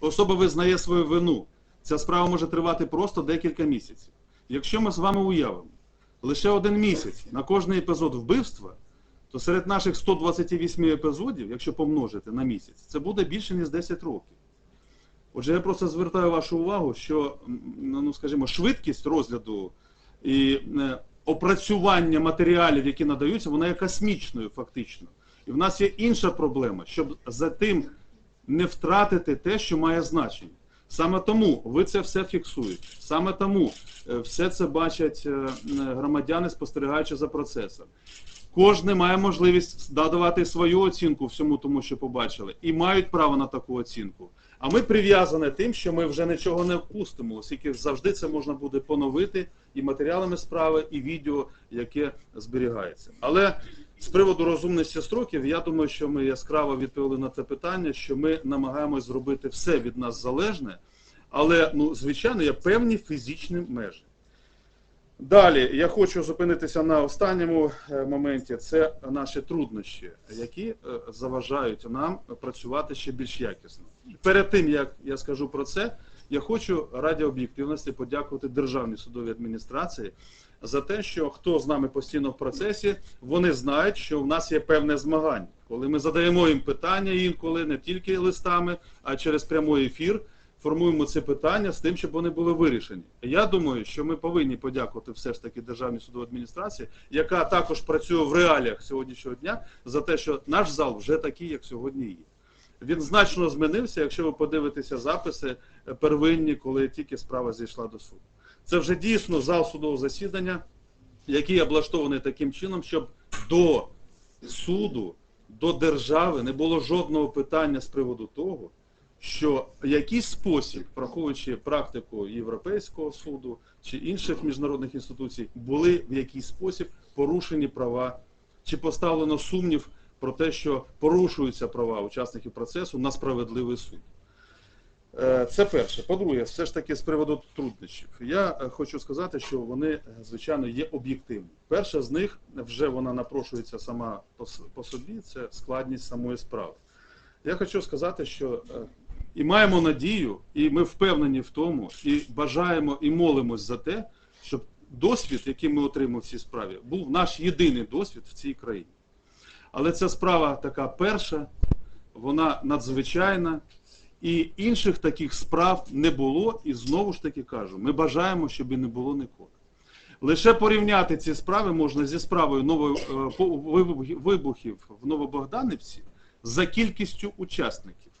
особа визнає свою вину, ця справа може тривати просто декілька місяців. Якщо ми з вами уявимо лише один місяць на кожний епізод вбивства, то серед наших 128 епізодів, якщо помножити на місяць, це буде більше ніж 10 років. Отже, я просто звертаю вашу увагу, що ну, скажімо, швидкість розгляду і е, опрацювання матеріалів, які надаються, вона є космічною фактично. І в нас є інша проблема, щоб за тим не втратити те, що має значення. Саме тому ви це все фіксуєте. Саме тому е, все це бачать е, громадяни, спостерігаючи за процесом. Кожен має можливість надавати свою оцінку всьому тому, що побачили, і мають право на таку оцінку. А ми прив'язані тим, що ми вже нічого не впустимо, оскільки завжди це можна буде поновити і матеріалами справи, і відео, яке зберігається. Але з приводу розумності строків, я думаю, що ми яскраво відповіли на це питання, що ми намагаємось зробити все від нас залежне, але ну, звичайно, є певні фізичні межі. Далі я хочу зупинитися на останньому е, моменті. Це наші труднощі, які е, заважають нам працювати ще більш якісно. Перед тим як я скажу про це, я хочу раді об'єктивності подякувати Державній судовій адміністрації за те, що хто з нами постійно в процесі, вони знають, що в нас є певне змагання. Коли ми задаємо їм питання інколи не тільки листами, а через прямий ефір формуємо ці питання з тим, щоб вони були вирішені. Я думаю, що ми повинні подякувати все ж таки Державній судовій адміністрації, яка також працює в реаліях сьогоднішнього дня за те, що наш зал вже такий, як сьогодні є. Він значно змінився, якщо ви подивитеся записи е, первинні, коли тільки справа зійшла до суду. Це вже дійсно зал судового засідання, який облаштований таким чином, щоб до суду, до держави не було жодного питання з приводу того, що якийсь спосіб, враховуючи практику Європейського суду чи інших міжнародних інституцій, були в якийсь спосіб порушені права, чи поставлено сумнів про те, що порушуються права учасників процесу на справедливий суд. Е, Це перше. По-друге, все ж таки з приводу труднощів. Я е, хочу сказати, що вони, е, звичайно, є об'єктивні. Перша з них вже вона напрошується сама по собі, це складність самої справи. Я хочу сказати, що і маємо надію, і ми впевнені в тому, і бажаємо і молимось за те, щоб досвід, який ми отримали в цій справі, був наш єдиний досвід в цій країні. Але ця справа така перша, вона надзвичайна, і інших таких справ не було. І знову ж таки кажу, ми бажаємо, щоб і не було ніколи. Лише порівняти ці справи можна зі справою нової, е, вибухів в Новобогданівці за кількістю учасників,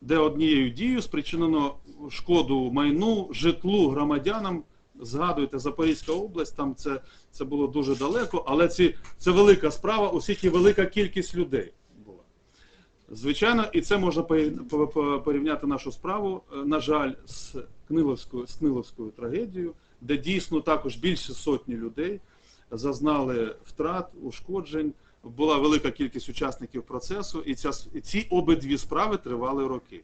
де однією дією спричинено шкоду майну, житлу громадянам. Згадуєте, Запорізька область, там це, це було дуже далеко, але ці, це велика справа, оскільки велика кількість людей. Звичайно, і це можна порів- по- по- порівняти нашу справу, е, на жаль, з Книловською, з Книловською трагедією, де дійсно також більше сотні людей зазнали втрат, ушкоджень. Була велика кількість учасників процесу, і, ця, ці обидві справи тривали роки.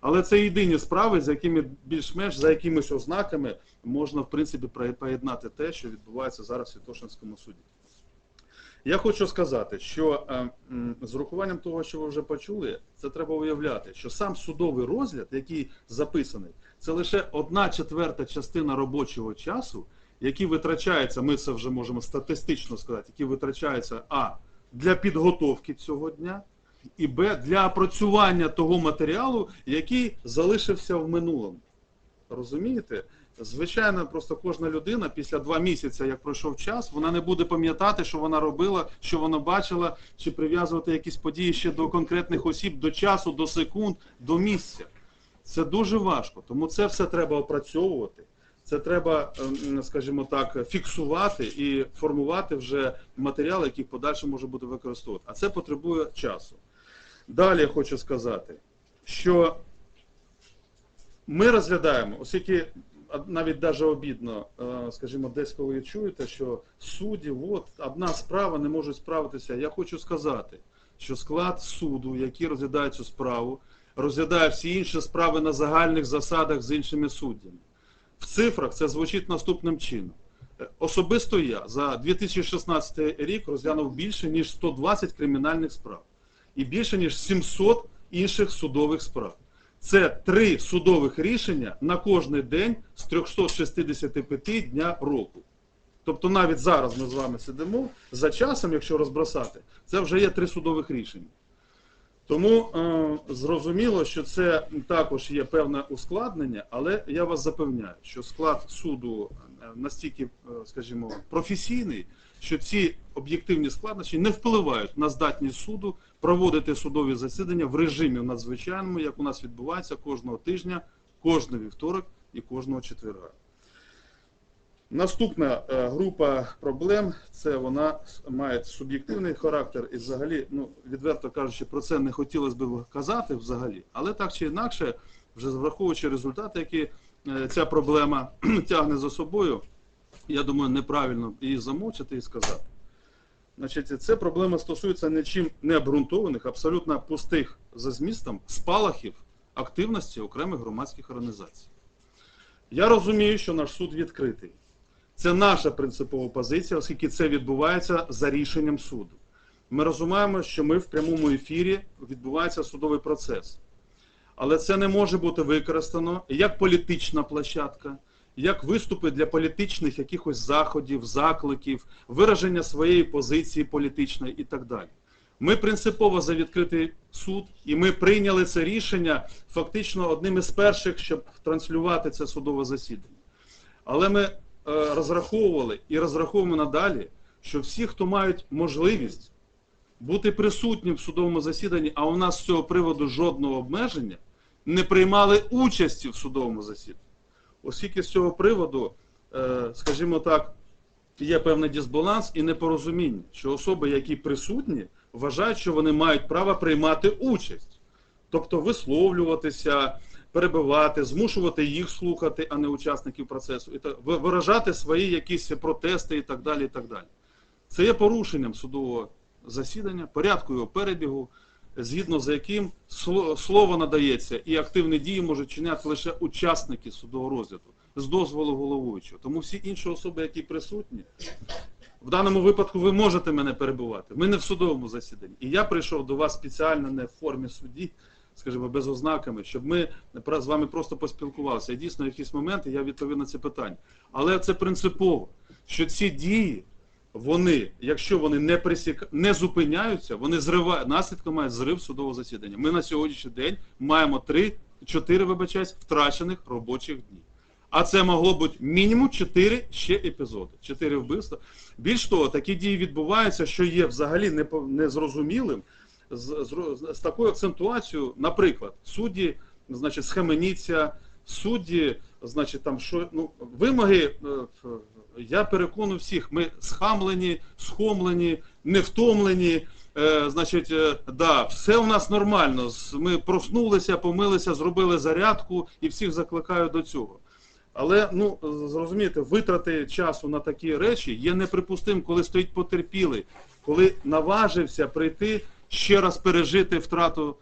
Але це єдині справи, з якими більш-менш за якимись ознаками можна в принципі поєднати те, що відбувається зараз в Святошинському суді. Я хочу сказати, що е, з урахуванням того, що ви вже почули, це треба уявляти, що сам судовий розгляд, який записаний, це лише одна четверта частина робочого часу, який витрачається, ми це вже можемо статистично сказати, який витрачається а для підготовки цього дня, і б для опрацювання того матеріалу, який залишився в минулому. Розумієте? Звичайно, просто кожна людина після два місяці, як пройшов час, вона не буде пам'ятати, що вона робила, що вона бачила, чи прив'язувати якісь події ще до конкретних осіб, до часу, до секунд, до місця. Це дуже важко, тому це все треба опрацьовувати. Це треба, ем, скажімо так, фіксувати і формувати вже матеріал, який в подальшому може бути використовувати. А це потребує часу. Далі я хочу сказати, що ми розглядаємо, оскільки навіть даже обідно, е, скажімо, десь коли ви чуєте, що судді, от одна справа не можуть справитися. Я хочу сказати, що склад суду, який розглядає цю справу, розглядає всі інші справи на загальних засадах з іншими суддями. В цифрах це звучить наступним чином. Особисто я за 2016 рік розглянув більше ніж 120 кримінальних справ і більше ніж 700 інших судових справ. Це три судових рішення на кожний день з 365 дня року. Тобто навіть зараз ми з вами сидимо, за часом, якщо розбросати, це вже є три судових рішення. Тому е, зрозуміло, що це також є певне ускладнення, але я вас запевняю, що склад суду е, настільки, е, скажімо, професійний, що ці об'єктивні складнощі не впливають на здатність суду проводити судові засідання в режимі надзвичайному, як у нас відбувається кожного тижня, кожний вівторок і кожного четверга. Наступна е, група проблем це вона має суб'єктивний характер і взагалі, ну відверто кажучи, про це не хотілося б казати взагалі, але так чи інакше, вже враховуючи результати, які е, ця проблема тягне за собою, я думаю, неправильно її замовчити і сказати. Значить, ця проблема стосується нічим не обґрунтованих, абсолютно пустих за змістом спалахів активності окремих громадських організацій. Я розумію, що наш суд відкритий. Це наша принципова позиція, оскільки це відбувається за рішенням суду. Ми розуміємо, що ми в прямому ефірі відбувається судовий процес. Але це не може бути використано як політична площадка, як виступи для політичних якихось заходів, закликів, вираження своєї позиції політичної і так далі. Ми принципово за відкритий суд, і ми прийняли це рішення фактично одним із перших, щоб транслювати це судове засідання. Але ми е, розраховували і розраховуємо надалі, що всі, хто мають можливість бути присутнім в судовому засіданні, а у нас з цього приводу жодного обмеження, не приймали участі в судовому засіданні. Оскільки з цього приводу, е, скажімо так, є певний дисбаланс і непорозуміння, що особи, які присутні, вважають, що вони мають право приймати участь, тобто висловлюватися, перебивати, змушувати їх слухати, а не учасників процесу, і виражати свої якісь протести і так далі. і так далі. Це є порушенням судового засідання, порядку його перебігу, згідно з яким сло- слово надається і активні дії можуть чиняти лише учасники судового розгляду з дозволу головуючого. Тому всі інші особи, які присутні, в даному випадку ви можете мене перебувати. Ми не в судовому засіданні. І я прийшов до вас спеціально не в формі судді, скажімо, без ознаками, щоб ми з вами просто поспілкувалися. І дійсно, якісь моменти я відповів на це питання. Але це принципово, що ці дії, вони, якщо вони не присік... не зупиняються, вони зривають наслідком мають зрив судового засідання. Ми на сьогоднішній день маємо 3-4, вибачаюсь, втрачених робочих дні. А це могло бути мінімум 4 ще епізоди, 4 вбивства. Більш того, такі дії відбуваються, що є взагалі незрозумілим з, з, з такою акцентуацією, наприклад, судді, значить, схаменіться, судді, значить, там що ну вимоги. е, Я переконую всіх, ми схамлені, схомлені, невтомлені. Е, значить, е, да, все у нас нормально. Ми проснулися, помилися, зробили зарядку і всіх закликаю до цього. Але ну зрозумієте, витрати часу на такі речі є неприпустим, коли стоїть потерпілий, коли наважився прийти ще раз пережити втрату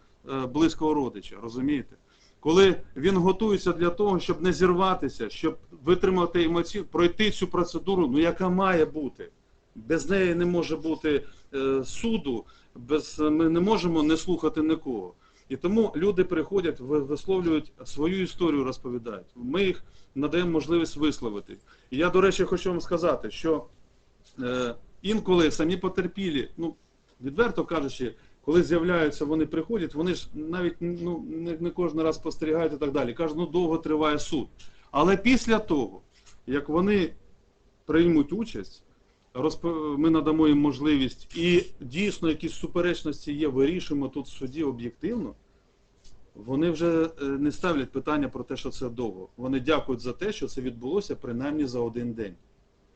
близького родича. Розумієте? Коли він готується для того, щоб не зірватися, щоб витримати емоцію, пройти цю процедуру, ну яка має бути. Без неї не може бути е, суду, без, ми не можемо не слухати нікого. І тому люди приходять, висловлюють свою історію, розповідають. Ми їх надаємо можливість висловити. І я, до речі, хочу вам сказати, що е, інколи самі потерпілі, ну, відверто кажучи, коли з'являються, вони приходять, вони ж навіть ну, не, не кожен раз спостерігають і так далі. Кажуть, ну довго триває суд. Але після того, як вони приймуть участь, розп- ми надамо їм можливість і дійсно якісь суперечності є, вирішуємо тут в суді об'єктивно. Вони вже е, не ставлять питання про те, що це довго. Вони дякують за те, що це відбулося принаймні за один день.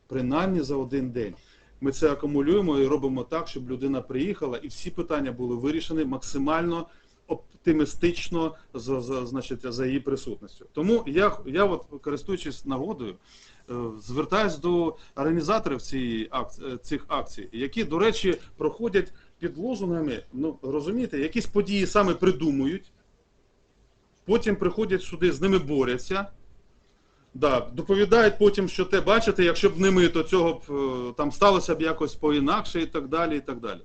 Принаймні за один день. Ми це акумулюємо і робимо так, щоб людина приїхала, і всі питання були вирішені максимально оптимістично за, за, значить, за її присутністю. Тому я, я от, користуючись нагодою, е, звертаюсь до організаторів цієї акції, цих акцій, які, до речі, проходять під лозунгами, ну розумієте, якісь події саме придумують, потім приходять сюди, з ними борються. Да, доповідають потім, що те бачите, якщо б не ми, то цього б е, там сталося б якось по-інакше і так далі. і так далі.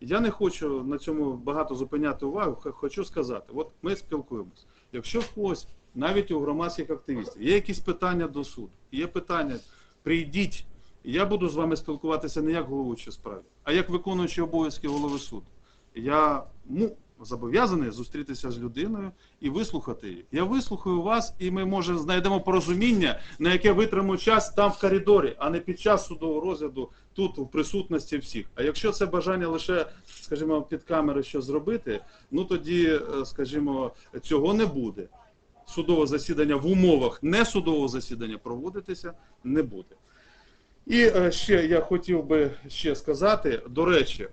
Я не хочу на цьому багато зупиняти увагу, хочу сказати, от ми спілкуємось. Якщо в когось, навіть у громадських активістів, є якісь питання до суду, є питання, прийдіть, я буду з вами спілкуватися не як головуючий справі, а як виконуючий обов'язки голови суду. Я ну, зобов'язаний зустрітися з людиною і вислухати її. Я вислухаю вас, і ми, може, знайдемо порозуміння, на яке витримаємо час там в коридорі, а не під час судового розгляду тут в присутності всіх. А якщо це бажання лише, скажімо, під камери що зробити, ну тоді, е, скажімо, цього не буде. Судове засідання в умовах не судового засідання проводитися не буде. І е, ще я хотів би ще сказати, до речі,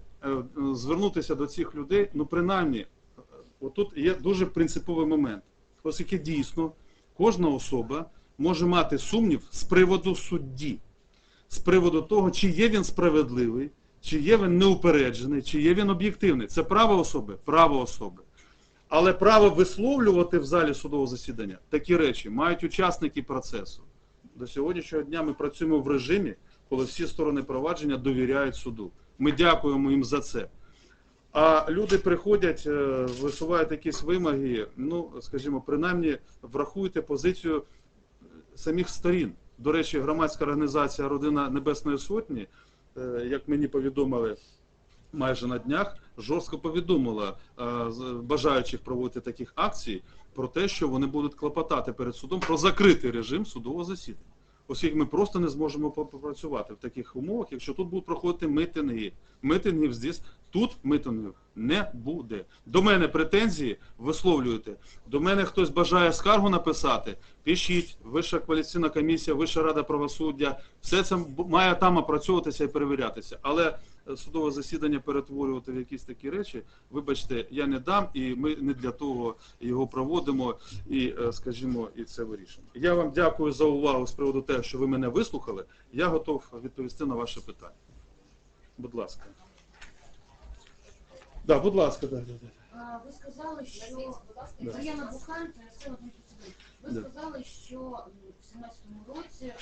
звернутися до цих людей, ну принаймні, е, отут є дуже принциповий момент, оскільки дійсно кожна особа може мати сумнів з приводу судді, з приводу того, чи є він справедливий, чи є він неупереджений, чи є він об'єктивний. Це право особи, право особи. Але право висловлювати в залі судового засідання такі речі мають учасники процесу. До сьогоднішнього дня ми працюємо в режимі, коли всі сторони провадження довіряють суду. Ми дякуємо їм за це. А люди приходять, е, висувають якісь вимоги. Ну, скажімо, принаймні врахуйте позицію самих сторін. До речі, громадська організація Родина Небесної Сотні, е, як мені повідомили майже на днях, жорстко повідомила е, бажаючих проводити таких акцій про те, що вони будуть клопотати перед судом про закритий режим судового засідання. Оскільки ми просто не зможемо по- попрацювати в таких умовах, якщо тут будуть проходити митинги. Митингів здесь, тут митингів не буде. До мене претензії висловлюєте. До мене хтось бажає скаргу написати, пишіть, Вища кваліфікаційна комісія, Вища рада правосуддя. Все це має там опрацьовуватися і перевірятися. Але е, судове засідання перетворювати в якісь такі речі, вибачте, я не дам, і ми не для того його проводимо і, е, скажімо, і це вирішимо. Я вам дякую за увагу з приводу того, що ви мене вислухали. Я готов відповісти на ваше питання. Будь ласка. Да, будь ласка, да, да, да. А, Ви сказали, що Да. Мар'яна Буханка, це одне посудити. Ви Да. сказали, що м, в 17-му році м,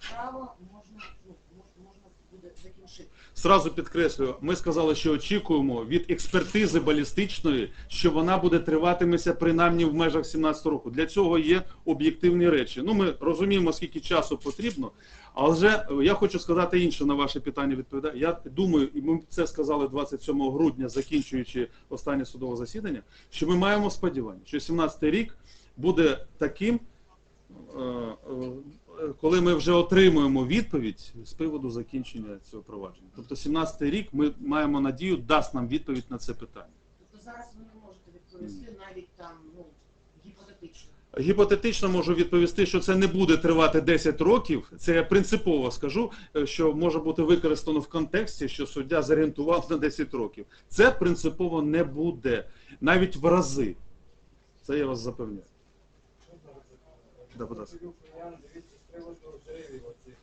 справа можна, ну, мож- можна буде закінчити. Сразу підкреслюю, ми сказали, що очікуємо від експертизи балістичної, що вона буде триватиметься принаймні в межах 17 року. Для цього є об'єктивні речі. Ну, ми розуміємо, скільки часу потрібно, але я хочу сказати інше на ваше питання. Відповідаю. Я думаю, і ми це сказали 27 грудня, закінчуючи останнє судове засідання, що ми маємо сподівання, що 17 рік буде таким. Е, коли ми вже отримуємо відповідь з приводу закінчення цього провадження. Тобто 17-й рік ми маємо надію, дасть нам відповідь на це питання. Тобто зараз ви не можете відповісти навіть там, ну, гіпотетично. Гіпотетично можу відповісти, що це не буде тривати 10 років. Це я принципово скажу, е, що може бути використано в контексті, що суддя зорієнтував на 10 років. Це принципово не буде, навіть в рази. Це я вас запевняю. Да, будь ласка. Дивіться, приводу зривів оцих.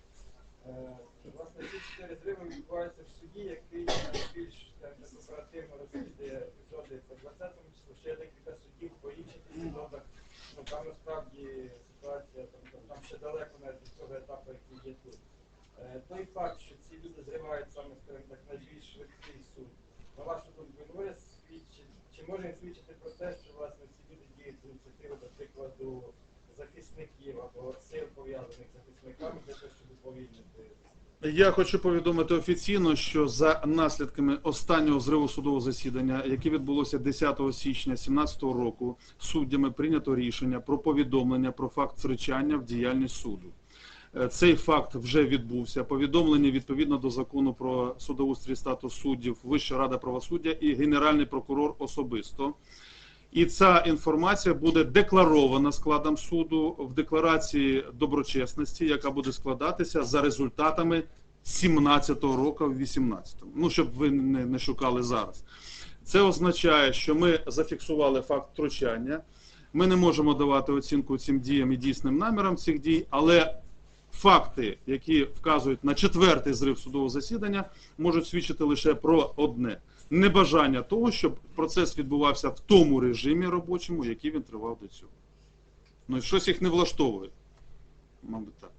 Е, Власне, ці чотири зриви відбуваються в суді, який найбільш скажімо, оперативно розслідує епізоди по 20-му числу. Ще є декілька судів по інших епізодах. Ну, там насправді ситуація, там, там, там ще далеко навіть від того етапу, який є тут. Е, Той факт, що ці люди зривають саме, скажімо так, найбільш швидкий суд. На вашу думку, він може свідчити, чи може він свідчити про те, що власне ці люди діють з ініціативи, до прикладу, захисників або сил пов'язаних з захисниками для того, щоб уповільнити Я хочу повідомити офіційно, що за наслідками останнього зриву судового засідання, яке відбулося 10 січня 2017 року, суддями прийнято рішення про повідомлення про факт втручання в діяльність суду. Е, Цей факт вже відбувся. Повідомлення відповідно до закону про судоустрій статус суддів, Вища рада правосуддя і Генеральний прокурор особисто. І ця інформація буде декларована складом суду в декларації доброчесності, яка буде складатися за результатами 17-го року в 18-му. Ну, щоб ви не, не шукали зараз. Це означає, що ми зафіксували факт втручання. Ми не можемо давати оцінку цим діям і дійсним намірам цих дій, але факти, які вказують на четвертий зрив судового засідання, можуть свідчити лише про одне небажання того, щоб процес відбувався в тому режимі робочому, який він тривав до цього. Ну і щось їх не влаштовує. Мабуть, так.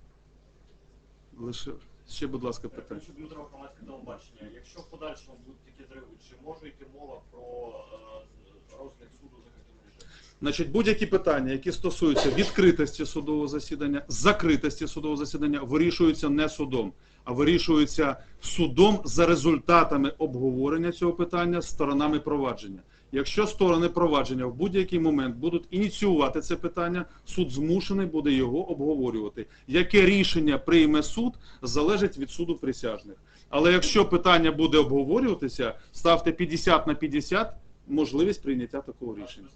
Лише ще, будь ласка, питання. Дмитро громадське телебачення. Якщо в подальшому будуть такі зриви, чи може йти мова про е, розгляд суду в закритому? Значить, будь-які питання, які стосуються відкритості судового засідання, закритості судового засідання, вирішуються не судом, а вирішуються судом за результатами обговорення цього питання з сторонами провадження. Якщо сторони провадження в будь-який момент будуть ініціювати це питання, суд змушений буде його обговорювати. Яке рішення прийме суд, залежить від суду присяжних. Але якщо питання буде обговорюватися, ставте 50 на 50 можливість прийняття такого рішення.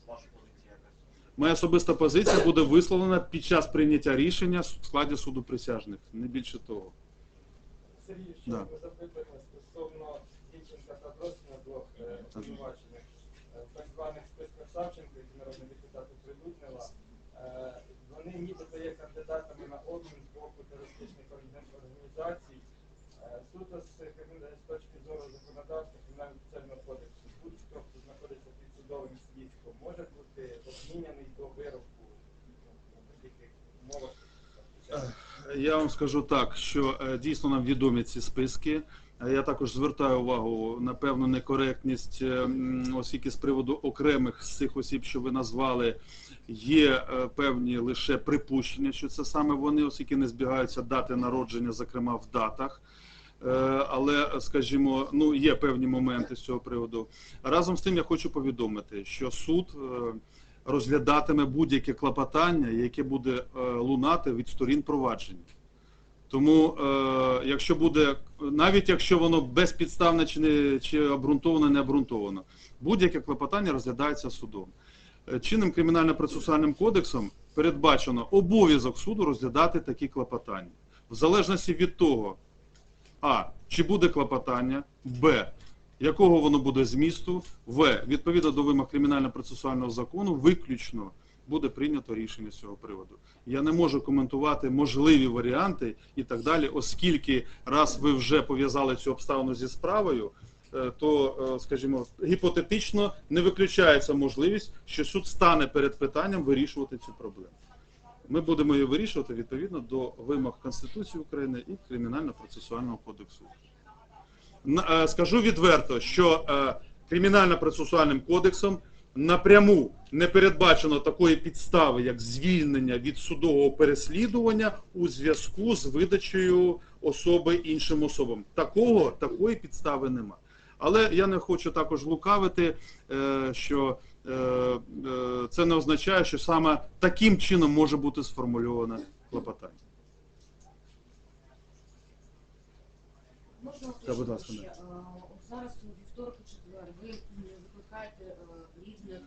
Моя особиста позиція буде висловлена під час прийняття рішення в складі суду присяжних, не більше того. Сергій, ще Да. ми стосовно Дівченка та Дросіна двох е, обвинувачених. Е, В так званих списках Савченко, які народний депутат оприлюднила, е, вони нібито є кандидатами на обмін з боку терористичних організацій. Е, Суто з, точки зору законодавства кримінально-процесуального кодексу, будь-хто, хто знаходиться під судовим слідством, може бути обміняний до вироку в таких умовах. Я вам скажу так, що е, дійсно нам відомі ці списки. Я також звертаю увагу на певну некоректність, е, оскільки з приводу окремих з цих осіб, що ви назвали, є е, певні лише припущення, що це саме вони, оскільки не збігаються дати народження, зокрема в датах. Е, Але, скажімо, ну є певні моменти з цього приводу. Разом з тим я хочу повідомити, що суд розглядатиме будь-яке клопотання, яке буде лунати від сторін провадження. Тому, е, якщо буде, навіть якщо воно безпідставне чи не чи обґрунтовано, не обґрунтовано, будь-яке клопотання розглядається судом. Е, Чинним кримінально-процесуальним кодексом передбачено обов'язок суду розглядати такі клопотання. В залежності від того, а. Чи буде клопотання, Б. Якого воно буде змісту, В. Відповідно до вимог кримінально-процесуального закону, виключно буде прийнято рішення з цього приводу. Я не можу коментувати можливі варіанти і так далі, оскільки раз ви вже пов'язали цю обставину зі справою, е, то, е, скажімо, гіпотетично не виключається можливість, що суд стане перед питанням вирішувати цю проблему. Ми будемо її вирішувати відповідно до вимог Конституції України і Кримінально-процесуального кодексу. Е, Скажу відверто, що Кримінально-процесуальним кодексом напряму не передбачено такої підстави, як звільнення від судового переслідування у зв'язку з видачею особи іншим особам. Такого, такої підстави нема. Але я не хочу також лукавити, е, що е, е, це не означає, що саме таким чином може бути сформульоване клопотання. Можна Так, будь ласка, зараз у вівторок і четвер ви м, е, різних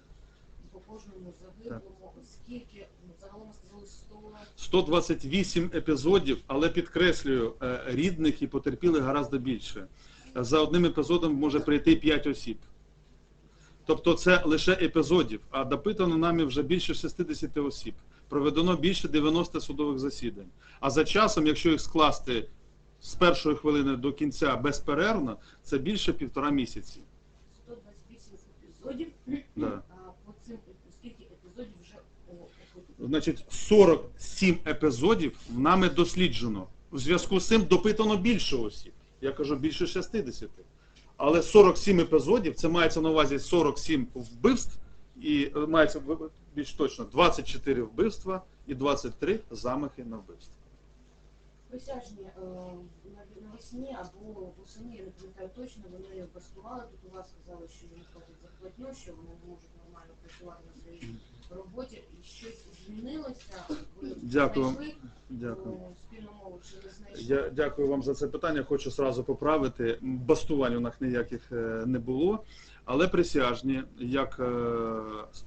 по кожному загиблому. Скільки ну, загалом сказали 100 128 епізодів, але підкреслюю, е, рідних і потерпілих гораздо більше. За одним епізодом може прийти 5 осіб. Тобто це лише епізодів, а допитано нами вже більше 60 осіб. Проведено більше 90 судових засідань. А за часом, якщо їх скласти з першої хвилини до кінця безперервно, це більше півтора місяці. 128 епізодів. Да. А по цим скільки епізодів вже? Значить, 47 епізодів нами досліджено. У зв'язку з цим допитано більше осіб. Я кажу більше 60. Але 47 епізодів, це мається на увазі 47 вбивств, і е, мається більш точно 24 вбивства і 23 замахи на вбивство. Присяжні е, на- навесні або восени, я не пам'ятаю точно, вони бастували тут у вас, сказали, що їм платять зарплатню, що вони не можуть нормально працювати на своїй роботі. І щось змінилося? Ви Дякую. знайшли Дякую. о, спільну мову чи не знайшли? Я дякую вам за це питання. Хочу сразу поправити. Бастувань у нас ніяких е, не було. Але присяжні, як е,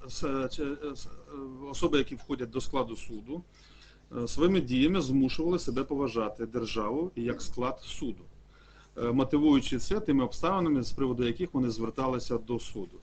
с- ч- с- е, особи, які входять до складу суду, е, своїми діями змушували себе поважати державу як склад суду, е, мотивуючи це тими обставинами, з приводу яких вони зверталися до суду.